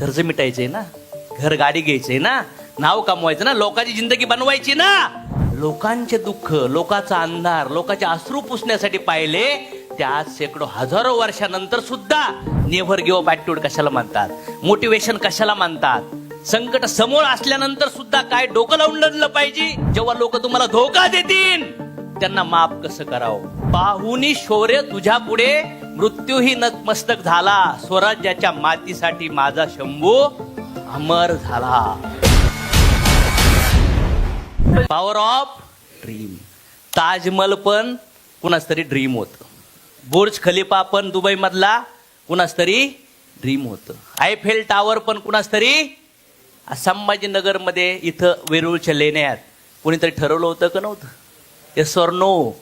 कर्ज मिटायचंय ना घर गाडी घ्यायचंय ना नाव कमवायचं ना लोकांची जिंदगी बनवायची ना. लोकांचे दुःख लोकांचा अंधार लोकांचे अश्रू पुसण्यासाठी पाहिले ते आज शेकडो हजारो वर्षानंतर सुद्धा नेव्हर गिव्ह ॲटिट्यूड कशाला मानतात मोटिवेशन कशाला मानतात संकट समोर असल्यानंतर सुद्धा काय डोकं लावून लढलं पाहिजे? जेव्हा लोक तुम्हाला धोका देतील त्यांना माफ कसं करावं? पाहुनी शौर्य तुझ्या पुढे मृत्यूही नतमस्तक झाला. स्वराज्याच्या मातीसाठी माझा शंभू अमर झाला. पॉवर ऑफ ड्रीम ताजमहल पण कुणाच तरी ड्रीम होत. बुर्ज खलिफा पण दुबई मधला कुणाच तरी ड्रीम होत. आयफेल टावर पण कुणाच तरी संभाजीनगरमध्ये इथं वेरूळच्या लेण्यात कोणीतरी ठरवलं होतं का नव्हतं? ते स्वर्णो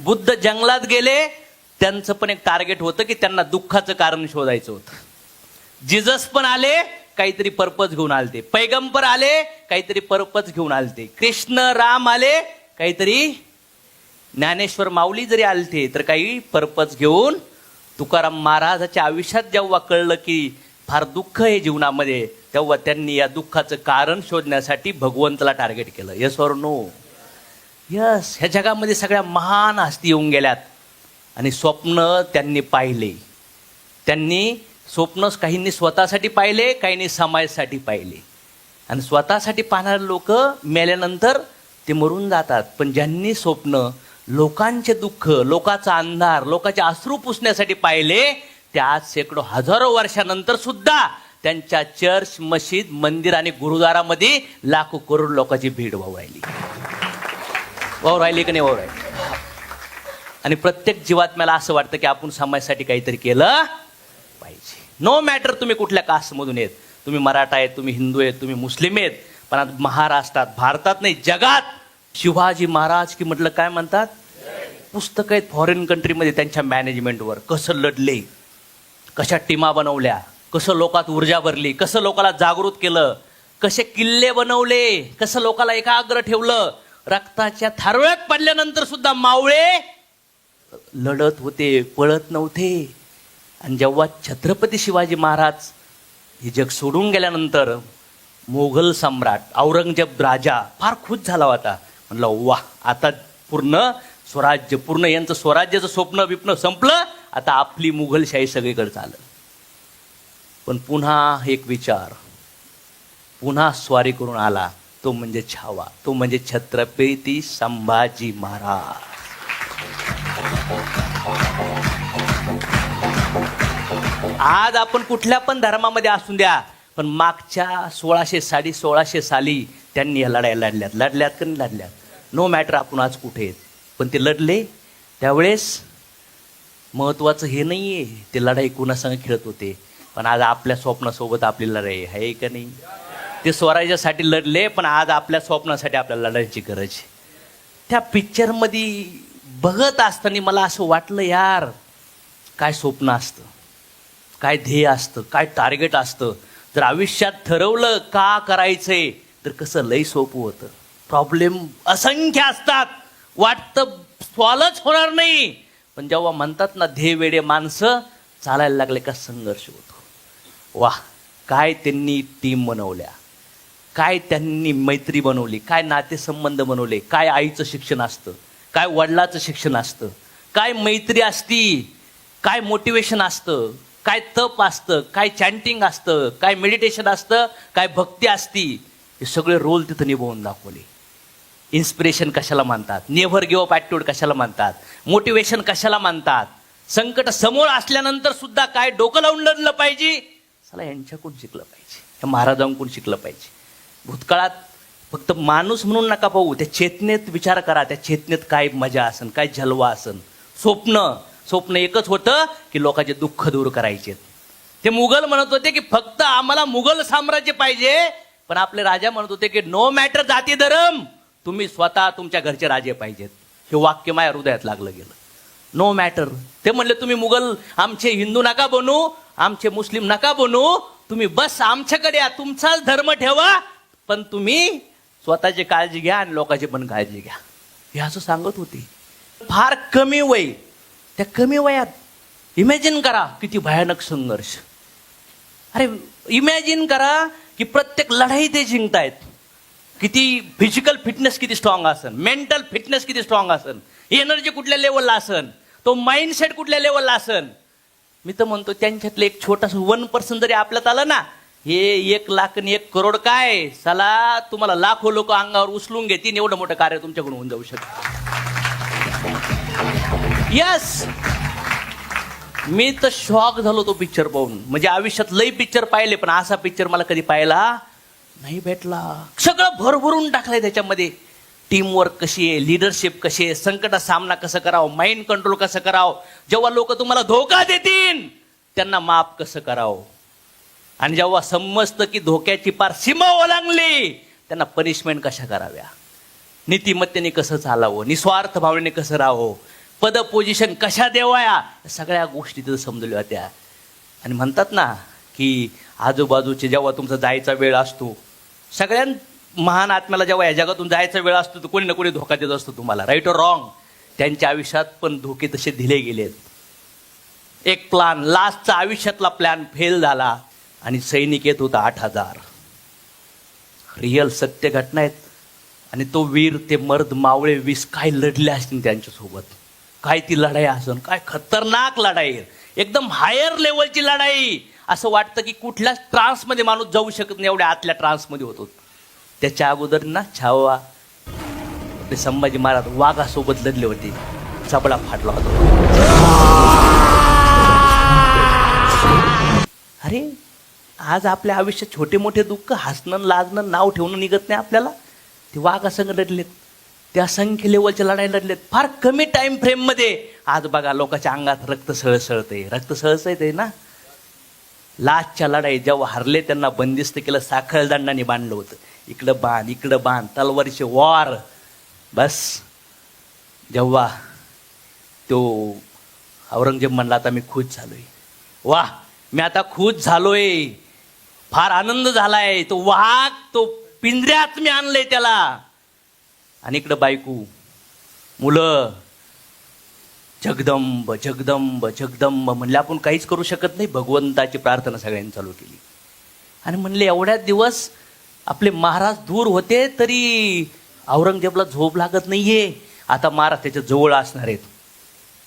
बुद्ध जंगलात गेले त्यांचं पण एक टार्गेट होतं की त्यांना दुःखाचं कारण शोधायचं होतं. जिजस पण आले काहीतरी पर्पज घेऊन आलते. पैगंबर आले काहीतरी पर्पज घेऊन आलते. कृष्ण राम आले काहीतरी ज्ञानेश्वर माऊली जरी आलते तर काही पर्पज घेऊन तुकाराम महाराजाच्या आयुष्यात जेव्हा कळलं की फार दुःख आहे जीवनामध्ये तेव्हा त्यांनी या दुःखाचं कारण शोधण्यासाठी भगवंताला टार्गेट केलं. यस और नो यस ह्या जगामध्ये सगळ्या महान हस्ती येऊन गेल्यात. आणि स्वप्न त्यांनी पाहिले. त्यांनी स्वप्न काहींनी स्वतःसाठी पाहिले काहींनी समाजासाठी पाहिले. आणि स्वतःसाठी पाहणारे लोक मेल्यानंतर ते मरून जातात. पण ज्यांनी स्वप्न लोकांचे दुःख लोकांचा अंधार लोकांचे अश्रू पुसण्यासाठी पाहिले ते आज शेकडो हजारो वर्षानंतर सुद्धा त्यांच्या चर्च मशीद मंदिर आणि गुरुद्वारामध्ये लाखो करोड लोकांची भीड वाहू राहिली वाहू राहिली की नाही वाहू राहिली आणि प्रत्येक जीवात्म्याला असं वाटतं की आपण समाजासाठी काहीतरी केलं पाहिजे. नो मॅटर तुम्ही कुठल्या कास्टमधून येत तुम्ही मराठा आहेत तुम्ही हिंदू आहेत तुम्ही मुस्लिम आहेत पण आता महाराष्ट्रात भारतात नाही जगात शिवाजी महाराज की म्हटलं काय म्हणतात? पुस्तक आहेत फॉरेन कंट्रीमध्ये त्यांच्या मॅनेजमेंटवर कसं लढले कशा टीमा बनवल्या कसं लोकात ऊर्जा भरली कसं लोकाला जागृत केलं कसे किल्ले बनवले कसं लोकाला एकाग्र ठेवलं रक्ताच्या थारोळ्यात पडल्यानंतर सुद्धा मावळे लढत होते पळत नव्हते. आणि जेव्हा छत्रपती शिवाजी महाराज हे जग सोडून गेल्यानंतर मोगल सम्राट औरंगजेब राजा फार खुश झाला होता. म्हणलं वा आता पूर्ण स्वराज्य पूर्ण यांचं स्वराज्याचं स्वप्न बिप्न संपलं आता आपली मुघलशाही सगळीकडे चाललं. पण पुन्हा एक विचार पुन्हा स्वारी करून आला तो म्हणजे छावा तो म्हणजे छत्रपती संभाजी महाराज. आज आपण कुठल्या पण धर्मामध्ये असून द्या पण मागच्या सोळाशे साडी सोळाशे साली त्यांनी या लढाई लढल्यात. लढल्यात का नाही लढल्यात? नो मॅटर आपण आज कुठे आहेत. पण ते लढले त्यावेळेस महत्वाचं हे नाही आहे ते लढाई कुणासंग खेळत होते. पण आज आपल्या स्वप्नासोबत आपली लढाई आहे का नाही? ते स्वराज्यासाठी लढले पण आज आपल्या स्वप्नासाठी आपल्याला लढायची गरज आहे. त्या पिक्चरमध्ये बघत असताना मला असं वाटलं यार काय स्वप्न असतं? काय ध्येय असतं? काय टार्गेट असतं? जर आयुष्यात ठरवलं का करायचंय तर कसं लय सोपं होतं. प्रॉब्लेम असंख्य असतात. वाटतं सॉल्वच होणार नाही. पण जेव्हा म्हणतात ना ध्येय वेडे माणसं चालायला लागले का संघर्ष होतो. वा काय त्यांनी टीम बनवल्या. काय त्यांनी मैत्री बनवली काय नातेसंबंध बनवले काय आईचं शिक्षण असतं. काय वडिलाचं शिक्षण असतं काय मैत्री असती काय मोटिवेशन असतं काय तप असतं काय चॅन्टिंग असतं काय मेडिटेशन असतं काय भक्ती असती हे सगळे रोल तिथं निभवून दाखवले. इन्स्पिरेशन कशाला मानतात नेव्हर गिव्ह अप ॲटिट्यूड कशाला मानतात मोटिवेशन कशाला मानतात संकट समोर असल्यानंतर सुद्धा काय डोकं लावून लढलं पाहिजे? चला यांच्याकडून शिकलं पाहिजे. या महाराजांकडून शिकलं पाहिजे. भूतकाळात फक्त माणूस म्हणून नका पाहू त्या चेतनेत विचार करा त्या चेतनेत काय मजा असन काय जलवा असन. स्वप्न स्वप्न एकच होतं की लोकांचे दुःख दूर करायचे ते मुघल म्हणत होते की फक्त आम्हाला मुघल साम्राज्य पाहिजे पण आपले राजा म्हणत होते की नो मॅटर जाती धरम तुम्ही स्वतः तुमच्या घरचे राजे पाहिजेत. हे वाक्य माझ्या हृदयात लागलं गेलं. नो मॅटर ते म्हणले तुम्ही मुघल आमचे हिंदू नका बनू आमचे मुस्लिम नका बनू तुम्ही बस आमच्याकडे या तुमचाच धर्म ठेवा पण तुम्ही स्वतःची काळजी घ्या आणि लोकांची पण काळजी घ्या. हे असं सांगत होती. फार कमी वय त्या कमी वयात इमॅजिन करा किती भयानक संघर्ष. अरे इमॅजिन करा की प्रत्येक लढाई ते जिंकतायत. किती फिजिकल फिटनेस किती स्ट्रॉंग असन मेंटल फिटनेस किती स्ट्रॉंग असन एनर्जी कुठल्या लेवलला असन तो माइंडसेट कुठल्या लेवलला असन. मी तर म्हणतो त्यांच्यातलं एक छोटासा वन पर्सन जरी आपल्यात आलं ना हे एक लाख आणि एक करोड काय? चला तुम्हाला लाखो लोक अंगावर उचलून घेतील एवढं मोठं कार्य तुमच्याकडून होऊन जाऊ शकतं. यस मी तर शॉक झालो तो पिक्चर पाहून. म्हणजे आयुष्यात लई पिक्चर पाहिले पण असा पिक्चर मला कधी पाहिला नाही भेटला. सगळं भरभरून टाकलंय त्याच्यामध्ये. टीमवर्क कशी आहे लिडरशिप कशी आहे संकटा सामना कसं करावं माइंड कंट्रोल कसं करावं? जेव्हा लोक तुम्हाला धोका देतील त्यांना माफ कसं करावं? आणि जेव्हा समजतं की धोक्याची पार सीमा ओलांगली त्यांना पनिशमेंट कशा कराव्या? नीतिमत्तेने कसं चालावं? निस्वार्थ भावनेने कसं राहावं? पद पोझिशन कशा देवाया? या सगळ्या गोष्टी तिथं समजल्या होत्या. आणि म्हणतात ना की आजूबाजूचे जेव्हा तुमचा जायचा वेळ असतो सगळ्यात महान आत्म्याला जेव्हा या जगातून जायचा वेळ असतो तर कोणी ना कोणी धोका देत असतो तुम्हाला. राईट और रॉंग त्यांच्या आयुष्यात पण धोके तसे दिले गेलेत. एक प्लान लास्टचा आयुष्यातला प्लॅन फेल झाला. आणि सैनिक येत होता आठ हजार. रिअल सत्य घटना आहेत. आणि तो वीर ते मर्द मावळे वीस काय लढले असतील त्यांच्यासोबत? काय ती लढाई असन? काय खतरनाक लढाई एकदम हायर लेवलची लढाई. असं वाटतं की कुठल्याच ट्रान्समध्ये माणूस जाऊ शकत नाही एवढ्या आतल्या ट्रान्समध्ये होतो. त्याच्या अगोदर ना छावा. ते संभाजी महाराज वाघासोबत लढले होते. चपडा फाटला होता. अरे आज आपल्या आयुष्यात छोटे मोठे दुःख हसणं लाजणं नाव ठेवणं निघत नाही आपल्याला. ते वाघासंग लढलेत ते असंख्य लेवलच्या लढाई लढलेत फार कमी टाइम फ्रेममध्ये आज बघा लोकांच्या अंगात रक्त सळसळते रक्त सळसळते ना? लास्टच्या लढाई जेव्हा हरले त्यांना बंदिस्त केलं साखळ दंडाने बांधलं होतं. इकडं बांध इकडं बांध तलवारीचे वार. बस. जेव्हा तो औरंगजेब म्हणला आता मी खुश झालोय. वा मी आता खुश झालोय. फार आनंद झालाय. तो वाघ तो पिंजऱ्यात मी आणलंय त्याला. आणि इकडं बायकू. मुलं. जगदंब जगदंब जगदंब म्हणले आपण काहीच करू शकत नाही. भगवंताची प्रार्थना सगळ्यांनी चालू केली. आणि म्हणले एवढ्याच दिवस आपले महाराज दूर होते तरी औरंगजेबला झोप लागत नाहीये. आता महाराज त्याच्याजवळ असणार आहेत.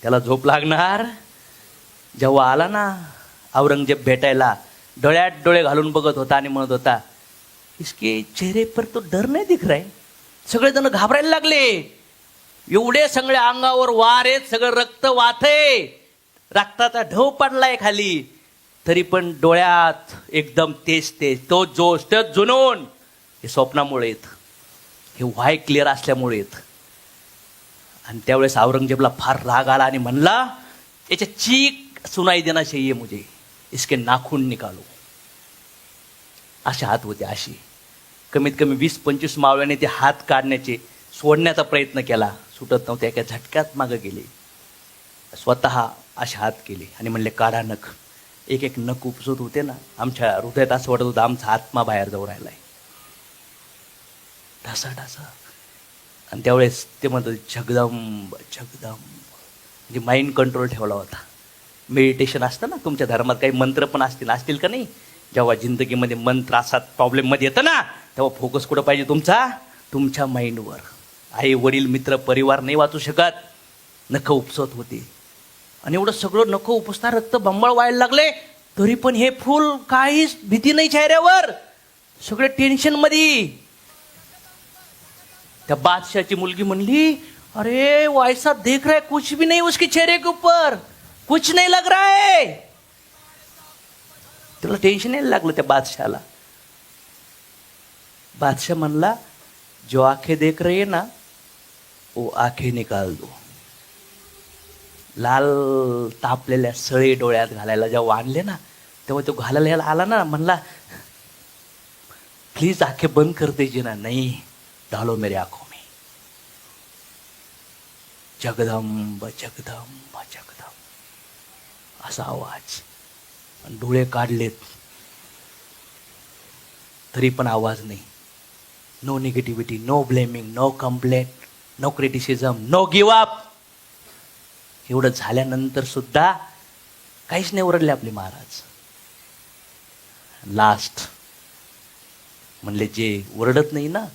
त्याला झोप लागणार. जेव्हा आला ना औरंगजेब भेटायला डोळ्यात डोळे घालून बघत होता आणि म्हणत होता इसके चेहरे पर तो डर नाही दिख रहा सगळेजण घाबरायला लागले. एवढे सगळे अंगावर वार आहेत सगळं रक्त वाथे रक्ताचा ढव पडलाय खाली. तरी पण डोळ्यात एकदम तेज तेज तो जोश तो जुनून हे स्वप्नामुळे येत. हे व्हाय क्लिअर असल्यामुळे येत. आणि त्यावेळेस औरंगजेबला फार राग आला आणि म्हणला याच्या चीक सुनाई देना चाहिए मुझे. इसके नाखून निकालो। असे हात होते अशी. कमीत कमी वीस पंचवीस मावळ्याने ते हात काढण्याचे सोडण्याचा प्रयत्न केला. सुटत नव्हते एका झटक्यात मागं गेले. स्वतः असे हात केले आणि म्हणले काढा नख. एक एक नख उपसत होते ना आमच्या हृदयात असं वाटत होतं आमचा आत्मा बाहेर जाऊ राहिलाय. ढसा ढसा आणि त्यावेळेस ते म्हणतात जगदंब जगदंब. म्हणजे माइंड कंट्रोल ठेवला होता. मेडिटेशन असतं ना तुमच्या धर्मात काही मंत्र पण असतील असतील का नाही? जेव्हा जिंदगीमध्ये मन त्रासात प्रॉब्लेममध्ये येतं ना तेव्हा फोकस कुठं पाहिजे तुमचा? तुमच्या माइंडवर आई वडील मित्र परिवार नाही वाचू शकत. नख उपसत होते. आणि एवढं सगळं नखं उपसता रक्त बंबाळ व्हायला लागले तरी पण हे फुल काहीच भीती नाही चेहऱ्यावर. सगळे टेन्शनमध्ये त्या बादशाहची मुलगी म्हणली अरे वायसा देख रहा है कुछ भी नहीं उसके चेहरे के ऊपर. कुछ नाही लग रहा है। तुला टेन्शन यायला लागलं त्या बादशाला? बादशाह म्हणला जो आखे देख रही है ना वो आखे निकाल दो. लाल तापलेल्या सळे डोळ्यात घालायला जेव्हा आणले ना तेव्हा तो घालायला यायला आला ना म्हणला प्लीज आखे बंद कर दीजिए ना नाही डालो मेरे आखो में. जगदंब जगदंब जगदंब। असा आवाज. आणि डोळे काढलेत. तरी पण आवाज नाही. No negativity no blaming no complaint no criticism no give up एवढं झाल्यानंतर सुद्धा काहीच नाही ओरडले आपले महाराज. लास्ट म्हणले जे ओरडत नाही ना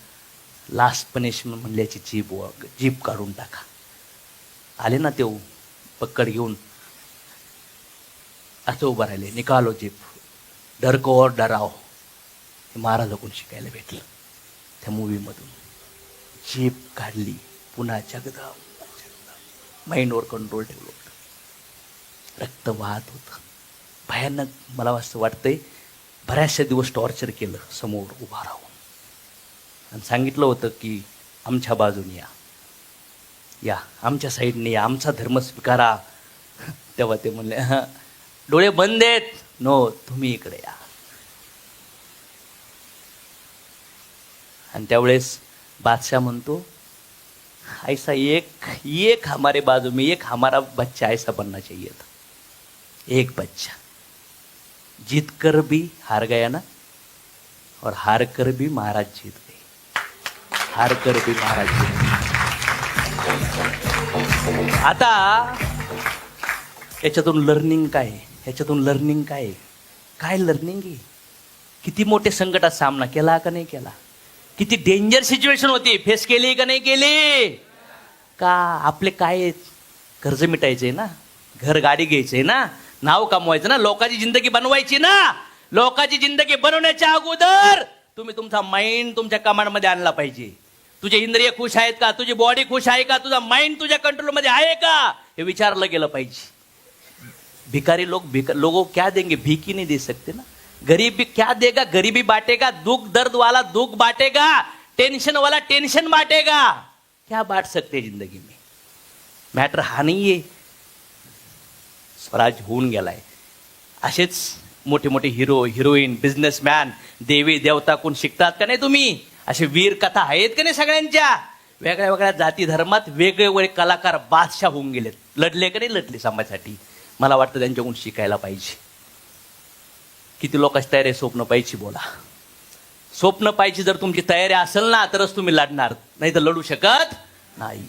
लास्ट पनिशमेंट म्हणल्याची जीप जीप काढून टाका. आले ना ते पक्कड घेऊन. असं उभं राहिले. निकालो जीप. डरको और डराव हे महाराजाकडून शिकायला भेटलं. त्या मूवीमधून जीप काढली. पुन्हा जगदाम माइंडवर कंट्रोल ठेवलं होतं. रक्त वाहत होतं. भयानक मला असं वाटतंय बऱ्याचशा दिवस टॉर्चर केलं समोर उभा राहून. आणि सांगितलं होतं की आमच्या बाजूने या. या. आमच्या साईडने या. आमचा धर्म स्वीकारा. तेव्हा ते म्हणले डोळे बंद आहेत. नो तुम्ही इकडे या. आणि त्यावेळेस बादशाह म्हणतो ऐसा एक एक हमारे बाजू में एक हमारा बच्चा ऐसा बनना चाहिए था. एक बच्चा. जीत कर भी हार गया ना और हार कर भी महाराज जीत गए. हार कर भी महाराज जीत गए. आता याच्यातून लर्निंग काय याच्यातून लर्निंग काय आहे? काय लर्निंग आहे? किती मोठे संकटात सामना केला का नाही केला? किती डेंजर सिच्युएशन होती? फेस केली का नाही केली? का आपले काय कर्ज मिटायचे ना? घर गाडी घ्यायचे ना? नाव कमवायचं ना? लोकांची जिंदगी बनवायची ना? लोकांची जिंदगी बनवण्याच्या अगोदर तुम्ही तुमचा माइंड तुमच्या कमांडमध्ये आणला पाहिजे. तुझे इंद्रिय खुश आहेत का? तुझी बॉडी खुश आहे का? तुझा माइंड तुझ्या कंट्रोलमध्ये आहे का? हे विचारलं गेलं पाहिजे. भिकारी लोग भिका लोगों क्या देंगे? भीख ही नहीं दे सकते ना। गरीब भी क्या देगा? गरीबी बांटेगा दुख दर्द वाला दुख बांटेगा टेंशन वाला टेंशन बांटेगा। क्या बांट सकते जिंदगी में? मॅटर हा नाही आहे स्वराज होऊन गेलाय। असेच मोठे मोठे हिरो हिरोईन बिझनेसमॅन देवी देवता कोण शिकतात का नाही तुम्ही? असे वीर कथा आहेत का नाही सगळ्यांच्या? वेगळ्या वेगळ्या जाती धर्मात वेगवेगळे कलाकार बादशाह होऊन गेलेत. लढले का नाही लढले समाजासाठी? मला वाटतं त्यांच्याकडून शिकायला पाहिजे. किती लोकांची तयारी आहे स्वप्न पाहिजे बोला. स्वप्न पाहिजे जर तुमची तयारी असेल ना तरच तुम्ही लढणार. नाही तर लढू शकत नाही.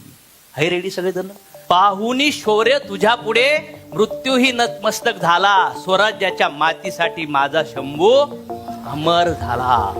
हाय रेडी सगळेजण? पाहुनी शौर्य तुझ्या पुढे मृत्यूही नतमस्तक झाला. स्वराज्याच्या मातीसाठी माझा शंभू अमर झाला.